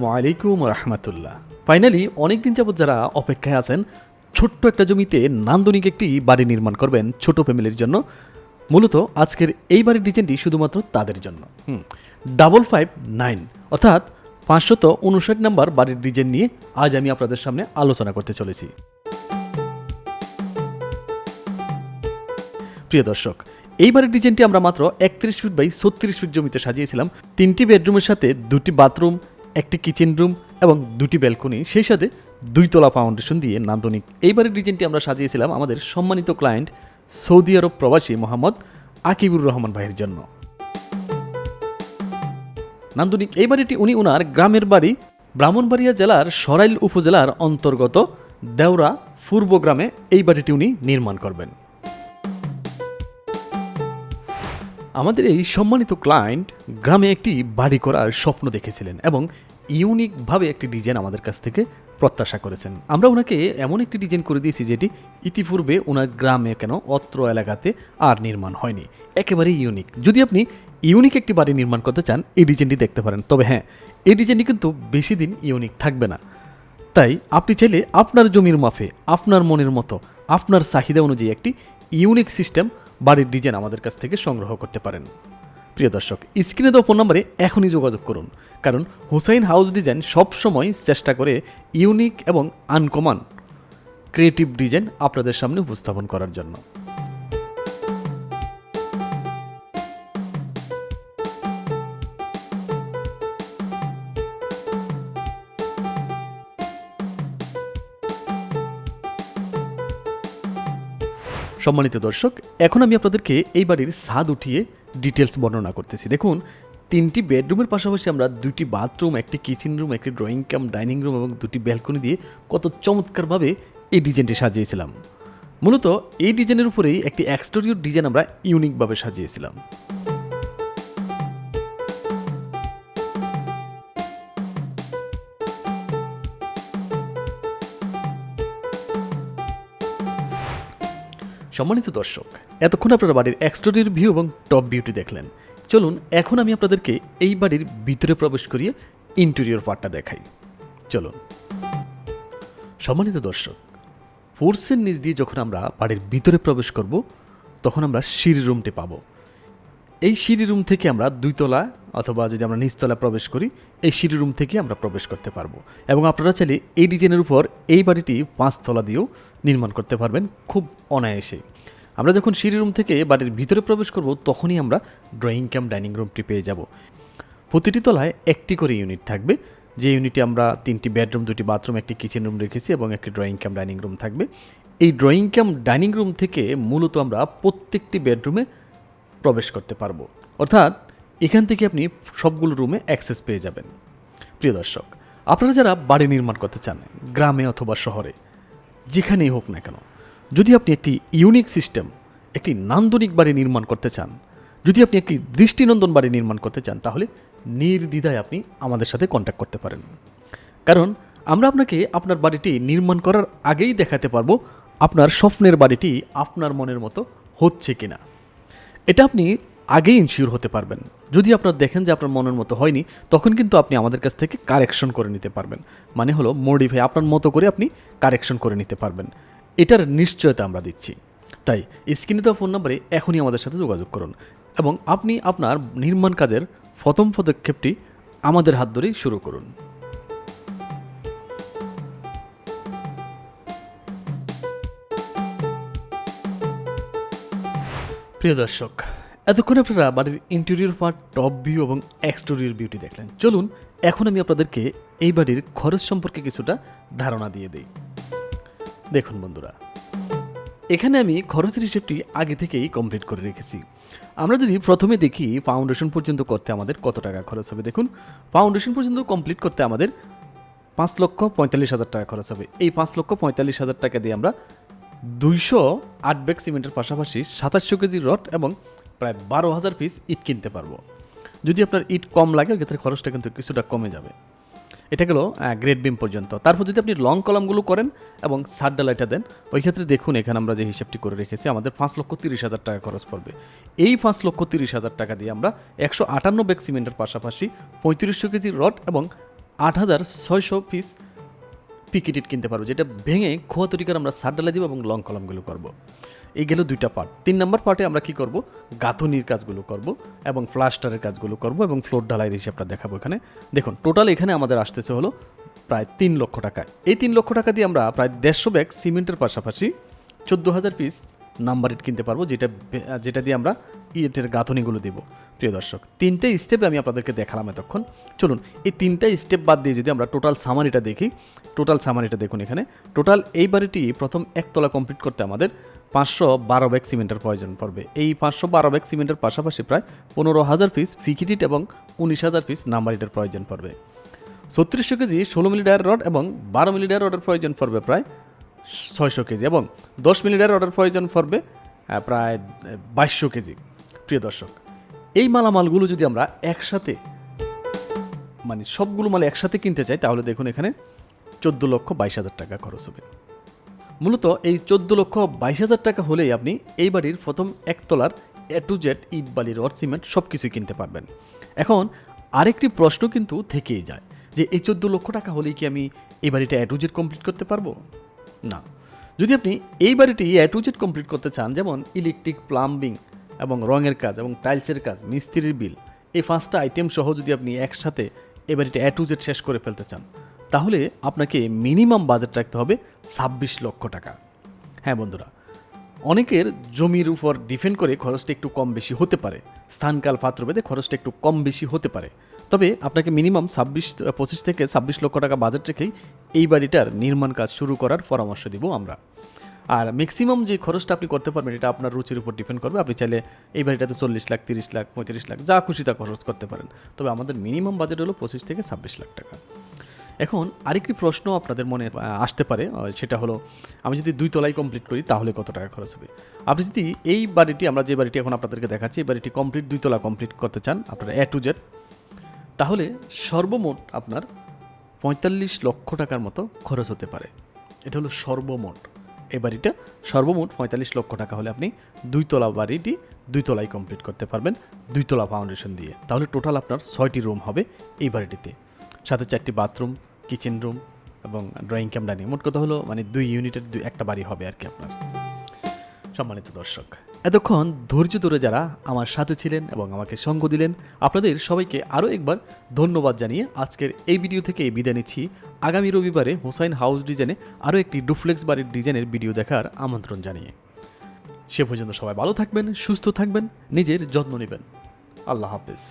আসসালামু আলাইকুম রহমতুল্লাহ। ফাইনালি অনেকদিন যাবত যারা অপেক্ষায় আছেন, ছোট্ট একটা জমিতে নান্দনিক একটি বাড়ি নির্মাণ করবেন ছোট ফ্যামিলির জন্য। মূলত আজকের এই বাড়ির ডিজাইনটি শুধুমাত্র তাদের জন্য। ডাবল ফাইভ নাইন অর্থাৎ পাঁচশত উনষাট নাম্বার বাড়ির ডিজাইন নিয়ে আজ আমি আপনাদের সামনে আলোচনা করতে চলেছি। প্রিয় দর্শক, এই বাড়ির ডিজাইনটি আমরা মাত্র একত্রিশ ফিট বাই ছত্রিশ ফিট জমিতে সাজিয়েছিলাম। তিনটি বেডরুমের সাথে দুটি বাথরুম একটি কিচেন রুম এবং দুটি ব্যালকনি, সেই সাথে দুই তলা ফাউন্ডেশন দিয়ে নান্দনিক। এই বাড়ির ডিজাইনটি আমরা সাজিয়েছিলাম আমাদের সম্মানিত ক্লায়েন্ট সৌদি আরব প্রবাসী মোহাম্মদ আকিবুর রহমান ভাইয়ের জন্য। নান্দনিক এই বাড়িটি উনি উনার গ্রামের বাড়ি, ব্রাহ্মণবাড়িয়া জেলার সরাইল উপজেলার অন্তর্গত দেওরা পূর্ব গ্রামে এই বাড়িটি উনি নির্মাণ করবেন। আমাদের এই সম্মানিত ক্লায়েন্ট গ্রামে একটি বাড়ি করার স্বপ্ন দেখেছিলেন এবং ইউনিকভাবে একটি ডিজাইন আমাদের কাছ থেকে প্রত্যাশা করেছেন। আমরা ওনাকে এমন একটি ডিজাইন করে দিয়েছি যেটি ইতিপূর্বে ওনার গ্রামে কেন অত্র এলাকাতে আর নির্মাণ হয়নি। একেবারেই ইউনিক যদি আপনি ইউনিক একটি বাড়ি নির্মাণ করতে চান, এই ডিজাইনটি দেখতে পারেন। তবে হ্যাঁ এই ডিজাইনটি কিন্তু বেশি দিন ইউনিক থাকবে না। তাই আপনি চাইলে আপনার জমির মাফে, আপনার মনের মতো, আপনার চাহিদা অনুযায়ী একটি ইউনিক সিস্টেম বাড়ির ডিজাইন আমাদের কাছ থেকে সংগ্রহ করতে পারেন। প্রিয় দর্শক, স্ক্রিনে দেওয়া ফোন নম্বরে এখনই যোগাযোগ করুন, কারণ হুসাইন হাউস ডিজাইন সবসময় চেষ্টা করে ইউনিক এবং আনকমন ক্রিয়েটিভ ডিজাইন আপনাদের সামনে উপস্থাপন করার জন্য। সম্মানিত দর্শক, এখন আমি আপনাদেরকে এই বাড়ির স্বাদ উঠিয়ে ডিটেলস বর্ণনা করতেছি। দেখুন, তিনটি বেডরুমের পাশাপাশি আমরা দুটি বাথরুম একটি কিচেন রুম একটি ড্রয়িং ক্যাম ডাইনিং রুম এবং দুটি ব্যালকনি দিয়ে কত চমৎকারভাবে এই ডিজাইনটি সাজিয়েছিলাম। মূলত এই ডিজাইনের উপরেই একটি এক্সটেরিয়র ডিজাইন আমরা ইউনিকভাবে সাজিয়েছিলাম। সম্মানিত দর্শক, এতক্ষণ আপনারা বাড়ির এক্সটেরিয়র ভিউ এবং টপ ভিউটি দেখলেন। চলুন, এখন আমি আপনাদেরকে এই বাড়ির ভিতরে প্রবেশ করিয়ে ইন্টেরিয়র পার্টটা দেখাই। চলুন। সম্মানিত দর্শক ফোর্সের নিচ দিয়ে যখন আমরা বাড়ির ভিতরে প্রবেশ করব, তখন আমরা সিঁড়ি রুমটি পাবো। এই সিঁড়ি রুম থেকে আমরা দুইতলা অথবা যদি আমরা নিচতলা প্রবেশ করি, এই সিঁড়ি রুম থেকে আমরা প্রবেশ করতে পারব। এবং আপনারা চাইলে এই ডিজাইনের উপর এই বাড়িটি পাঁচতলা দিয়েও নির্মাণ করতে পারবেন খুব অনায়াসে। আমরা যখন সিঁড়ি রুম থেকে বাড়ির ভিতরে প্রবেশ করব, তখনই আমরা ড্রয়িং ক্যাম্প, ডাইনিং রুমটি পেয়ে যাব। প্রতিটি তলায় একটি করে ইউনিট থাকবে। যে ইউনিটে আমরা তিনটি বেডরুম, দুটি বাথরুম, একটি কিচেন রুম রেখেছি এবং একটি ড্রয়িং ক্যাম্প, ডাইনিং রুম থাকবে। এই ড্রয়িং ক্যাম্প, ডাইনিং রুম থেকে মূলত আমরা প্রত্যেকটি বেডরুমে প্রবেশ করতে পারব। অর্থাৎ, এখান থেকে আপনি সবগুলো রুমে অ্যাক্সেস পেয়ে যাবেন। প্রিয় দর্শক, আপনারা যারা বাড়ি নির্মাণ করতে চান, গ্রামে অথবা শহরে, যেখানেই হোক না কেন, যদি আপনি একটি ইউনিক সিস্টেম একটি নান্দনিক বাড়ি নির্মাণ করতে চান, যদি আপনি একটি দৃষ্টিনন্দন বাড়ি নির্মাণ করতে চান, তাহলে নির্দ্বিধায় আপনি আমাদের সাথে কন্ট্যাক্ট করতে পারেন। কারণ, আমরা আপনাকে আপনার বাড়িটি নির্মাণ করার আগেই দেখাতে পারব আপনার স্বপ্নের বাড়িটি আপনার মনের মতো হচ্ছে কিনা। এটা আপনি আগেই ইনশিওর হতে পারবেন। যদি আপনার দেখেন যে আপনার মনের মতো হয়নি, তখন কিন্তু আপনি আমাদের কাছ থেকে কারেকশন করে নিতে পারবেন। মানে হলো মডিফাই আপনার মতো করে আপনি কারেকশন করে নিতে পারবেন। এটার নিশ্চয়তা আমরা দিচ্ছি। তাই স্ক্রিনে দেওয়া ফোন নম্বরে এখনই আমাদের সাথে যোগাযোগ করুন এবং আপনি আপনার নির্মাণ কাজের প্রথম পদক্ষেপটি আমাদের হাত ধরেই শুরু করুন। প্রিয় দর্শক, এতক্ষণ আপনারা বাড়ির ইন্টেরিয়র পার্ট টপ ভিউ এবং এক্সটেরিয়র বিউটি দেখলেন। চলুন, এখন আমি আপনাদেরকে এই বাড়ির খরচ সম্পর্কে কিছুটা ধারণা দিয়ে দিই। দেখুন বন্ধুরা, এখানে আমি খরচের হিসেবটি আগে থেকেই কমপ্লিট করে রেখেছি। আমরা যদি প্রথমে দেখি ফাউন্ডেশন পর্যন্ত করতে আমাদের কত টাকা খরচ হবে? দেখুন ফাউন্ডেশন পর্যন্ত কমপ্লিট করতে আমাদের পাঁচ লক্ষ পঁয়তাল্লিশ হাজার টাকা খরচ হবে। এই পাঁচ লক্ষ পঁয়তাল্লিশ হাজার টাকা দিয়ে আমরা দুইশো আট ব্যাগ সিমেন্টের পাশাপাশি সাতাশশো কেজি রড এবং প্রায় বারো হাজার পিস ইট কিনতে পারব। যদি আপনার ইট কম লাগে ক্ষেত্রে খরচটা কিন্তু কিছুটা কমে যাবে। এটা গেল গ্রেড বিম পর্যন্ত। তারপর যদি আপনি লং কলামগুলো করেন এবং সার ডালাইটা দেন, ওই ক্ষেত্রে দেখুন, এখানে আমরা যে হিসাবটি করে রেখেছি, আমাদের পাঁচ লক্ষ তিরিশ হাজার টাকা খরচ পড়বে। এই পাঁচ লক্ষ তিরিশ হাজার টাকা দিয়ে আমরা একশো আটান্ন ব্যাগ সিমেন্টের পাশাপাশি পঁয়ত্রিশশো কেজি রড এবং আট হাজার ছয়শো পিস পিকেটিট কিনতে পারব, যেটা ভেঙে খোয়া তৈরি করে আমরা সার ডালা দিব এবং লং কলমগুলো করব। এই গেল দুইটা পার্ট তিন নম্বর পার্টে আমরা কি করব? গাঁথনির কাজগুলো করব এবং প্লাস্টারের কাজগুলো করব এবং ফ্লোর ঢালাইয়ের হিসাবটা দেখাবো এখানে। দেখুন টোটাল এখানে আমাদের আসতেছে হলো প্রায় তিন লক্ষ টাকা। এই তিন লক্ষ টাকা দিয়ে আমরা প্রায় দেড়শো ব্যাগ সিমেন্টের পাশাপাশি চোদ্দ হাজার পিস নাম্বার ইট কিনতে পারব, যেটা যেটা দিয়ে আমরা ইটের গাঁথনিগুলো দেব। প্রিয় দর্শক, তিনটে স্টেপে আমি আপনাদেরকে দেখালাম এতক্ষণ। চলুন, এই তিনটা স্টেপ বাদ দিয়ে যদি আমরা টোটাল সামারিটা দেখি টোটাল সামারিটা দেখুন এখানে। টোটাল এই বাড়িটি প্রথম একতলা কমপ্লিট করতে আমাদের পাঁচশো বারো ব্যাগ সিমেন্টের প্রয়োজন পড়বে। এই পাঁচশো বারো ব্যাগ সিমেন্টের পাশাপাশি প্রায় পনেরো হাজার পিস ফিকিটিট এবং উনিশ হাজার পিস নাম্বার ইটের প্রয়োজন পড়বে। ছত্রিশশো কেজি ষোলো মিলি ডায়ার রড এবং বারো মিলি ডায়ার রডের প্রয়োজন পড়বে প্রায় ছয়শো কেজি এবং দশ মিলি ডায়ার রডের প্রয়োজন পড়বে প্রায় বাইশশো কেজি। প্রিয় দর্শক, এই মালামালগুলো যদি আমরা একসাথে মানে সবগুলো মাল একসাথে কিনতে চাই, তাহলে দেখুন এখানে চোদ্দ লক্ষ বাইশ হাজার টাকা খরচ হবে। মূলত এই চোদ্দ লক্ষ বাইশ হাজার টাকা হলেই আপনি এই বাড়ির প্রথম একতলার এ টু জেড ইট বালি, রড, সিমেন্ট সব কিছুই কিনতে পারবেন। এখন আরেকটি প্রশ্ন কিন্তু থেকেই যায় যে এই চোদ্দ লক্ষ টাকা হলেই কি আমি এই বাড়িটা এ টু জেড কমপ্লিট করতে পারব? না। যদি আপনি এই বাড়িটি এ টু জেড কমপ্লিট করতে চান, যেমন ইলেকট্রিক, প্লাম্বিং এবং রঙের কাজ এবং টাইলসের কাজ, মিস্ত্রির বিল, এই পাঁচটা আইটেম সহ যদি আপনি একসাথে এই বাড়িটা এ টু জেড শেষ করে ফেলতে চান, তাহলে আপনাকে মিনিমাম বাজেট রাখতে হবে ছাব্বিশ লক্ষ টাকা। হ্যাঁ বন্ধুরা, অনেকের জমির উপর ডিপেন্ড করে খরচটা একটু কম বেশি হতে পারে, স্থানকাল, পাত্রভেদে খরচটা একটু কম বেশি হতে পারে। তবে আপনাকে মিনিমাম ছাব্বিশ, পঁচিশ থেকে ছাব্বিশ লক্ষ টাকা বাজেট রেখেই এই বাড়িটার নির্মাণ কাজ শুরু করার পরামর্শ দিব আমরা। আর ম্যাক্সিমাম যে খরচটা আপনি করতে পারবেন, এটা আপনার রুচির উপর ডিপেন্ড করবে। আপনি চাইলে এই বাড়িটাতে চল্লিশ লাখ, তিরিশ লাখ, পঁয়ত্রিশ লাখ, যা খুশি তা খরচ করতে পারেন। তবে আমাদের মিনিমাম বাজেট হলো পঁচিশ থেকে ছাব্বিশ লাখ টাকা। এখন আরেকটি প্রশ্ন আপনাদের মনে আসতে পারে সেটা হলো, আমি যদি দুই তলাই কমপ্লিট করি, তাহলে কত টাকা খরচ হবে? আপনি যদি এই বাড়িটি, আমরা যে বাড়িটি এখন আপনাদেরকে দেখাচ্ছি, এই বাড়িটি কমপ্লিট দুই তলা কমপ্লিট করতে চান, আপনারা এ টু জেড তাহলে সর্বমোট আপনার পঁয়তাল্লিশ লক্ষ টাকার মতো খরচ হতে পারে। এটা হলো সর্বমোট। এই বাড়িটা সর্বমোট পঁয়তাল্লিশ লক্ষ টাকা হলে আপনি দুইতলা বাড়িটি দুইতলাই কমপ্লিট করতে পারবেন, দুইতলা ফাউন্ডেশন দিয়ে। তাহলে টোটাল আপনার ছয়টি রুম হবে এই বাড়িটিতে। সাথে চারটি বাথরুম কিচেন রুম এবং ড্রয়িং ক্যাম ডাইনিং মোট কথা হলো মানে দুই ইউনিটের দুই একটা বাড়ি হবে আর কি আপনার। সম্মানিত দর্শক এতক্ষণ ধৈর্য ধরে যারা আমার সাথে ছিলেন এবং আমাকে সঙ্গ দিলেন, আপনাদের সবাইকে আরও একবার ধন্যবাদ জানিয়ে আজকের এই ভিডিও থেকে বিদায় নিচ্ছি। আগামী রবিবারে হোসাইন হাউস ডিজাইনে আরও একটি ডুফ্লেক্স বাড়ির ডিজাইনের ভিডিও দেখার আমন্ত্রণ জানিয়ে। সে পর্যন্ত সবাই ভালো থাকবেন, সুস্থ থাকবেন, নিজের যত্ন নেবেন। আল্লাহ হাফেজ।